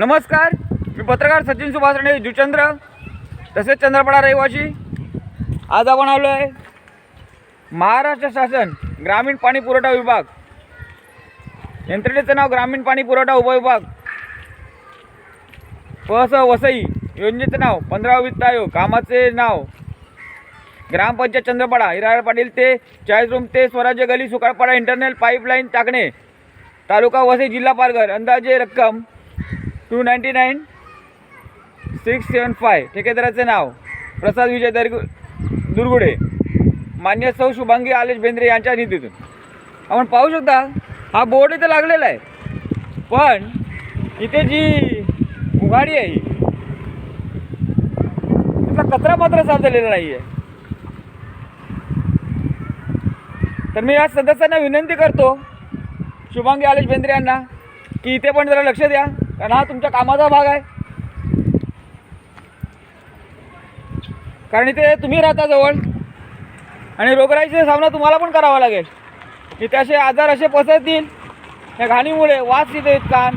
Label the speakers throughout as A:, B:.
A: नमस्कार मी पत्रकार सचिन सुभाष राणे जुचंद्र तसेच चंद्रपडा रहिवासी. आज आपण आलो आहे महाराष्ट्र शासन ग्रामीण पाणी पुरवठा विभाग. यंत्रणेचं नाव ग्रामीण पाणी पुरवठा उपविभाग. पस वसई योजनेचं नाव पंधरा वित्त आयोग कामाचे नाव. ग्रामपंचायत चंद्रपाडा हिराळ पाटील ते चाळीस रूम ते स्वराज्य गली सुकाळपाडा इंटरनल पाईपलाईन टाकणे. तालुका वसई जिल्हा पालघर अंदाजे रक्कम two ninety nine six seven five ठेकेदाराचे नाव प्रसाद विजय दरगु दुर्गुडे. मान्य सौ शुभांगी आलेश बेंद्रे यांच्या निधीतून. आपण पाहू शकता हा बोर्ड इथे लागलेला आहे. पण इथे जी उघाडी आहे ही, तिथला कचरा मात्र साफ झालेला नाही आहे तर मी या सदस्यांना विनंती करतो शुभांगी आलेश बेंद्रे यांना की इथे पण जरा लक्ष द्या. कारण हा तुमच्या कामाचा भाग आहे. कारण इथे तुम्ही राहता जवळ. आणि रोगराईचा सामना तुम्हाला पण करावा लागेल. इथे असे आजार असे पसरतील या घाणीमुळे वास तिथे कान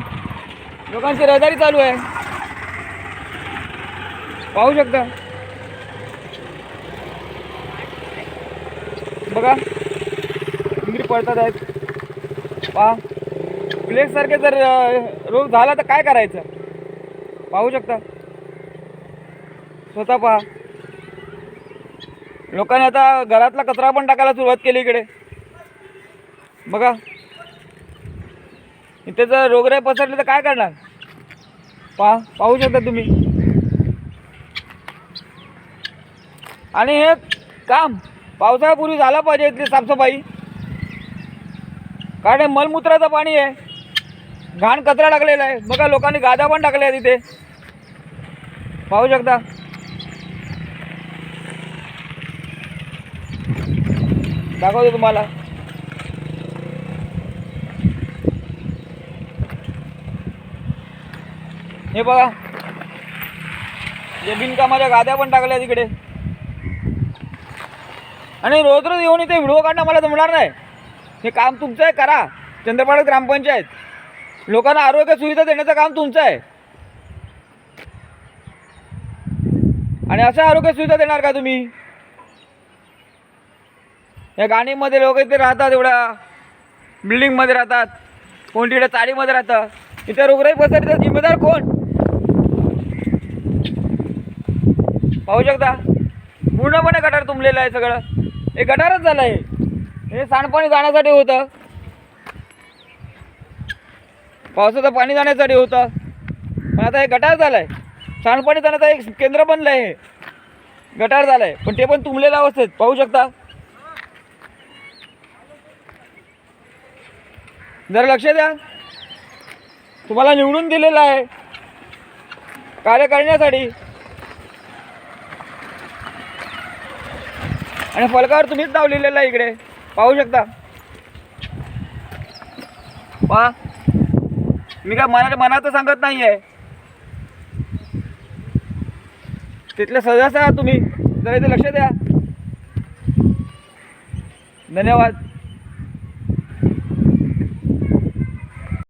A: लोकांची रहदारी चालू आहे. पाहू शकता. बघा. इंग्री पडतात आहेत पहा. प्लेगसारखे जर रोग झाला तर काय करायचं? पाहू शकता. स्वतः पहा. लोकांनी आता घरातला कचरा पण टाकायला सुरुवात केली इकडे. बघा. इथे जर रोगराई पसरली तर काय करणार? पहा पाहू शकता तुम्ही. आणि हे काम पावसाळ्यापूर्वी झालं पाहिजे इथली साफसफाई. कारण मलमूत्राचं पाणी आहे. घाण कचरा टाकलेला आहे. बघा लोकांनी गाद्या पण टाकल्या तिथे पाहू शकता. दाखवतो तुम्हाला. हे बघा. जे बिनकामाच्या गाद्या पण टाकल्या तिकडे आणि रोज रोज येऊन इथे व्हिडिओ काढणं मला जमणार नाही. हे काम तुमचं आहे करा. चंद्रपाडा ग्रामपंचायत. लोकांना आरोग्य सुविधा देण्याचं काम तुमचं आहे. आणि असं आरोग्य सुविधा देणार का तुम्ही? या गाणीमध्ये लोक इथे राहतात एवढ्या. बिल्डिंगमध्ये राहतात. कोण तिकडे चाळीमध्ये राहतं? इथे रोगराई पसरली जिम्मेदार कोण? पाहू शकता? पूर्णपणे गटार तुंबलेलं आहे सगळं. हे गटारच झालं आहे हे सांडपाणी जाण्यासाठी होतं. पावसाचं पाणी जाण्यासाठी होतं. पण आता हे गटार झालं आहे सांडपाणी जाण्याचं एक केंद्र बनलं आहे हे. गटार झालं आहे पण ते पण तुंबलेलं अवस्थेत. पाहू शकता? जरा लक्ष द्या. तुम्हाला निवडून दिलेलं आहे. कार्य करण्यासाठी. आणि फलकावर तुम्हीच नाव लिहिलेलं आहे इकडे. पाहू शकता? पहा. मी काय मनाच्या मनात सांगत नाही आहे तिथले सदस्य आहात तुम्ही. जरा इथे लक्ष द्या. धन्यवाद.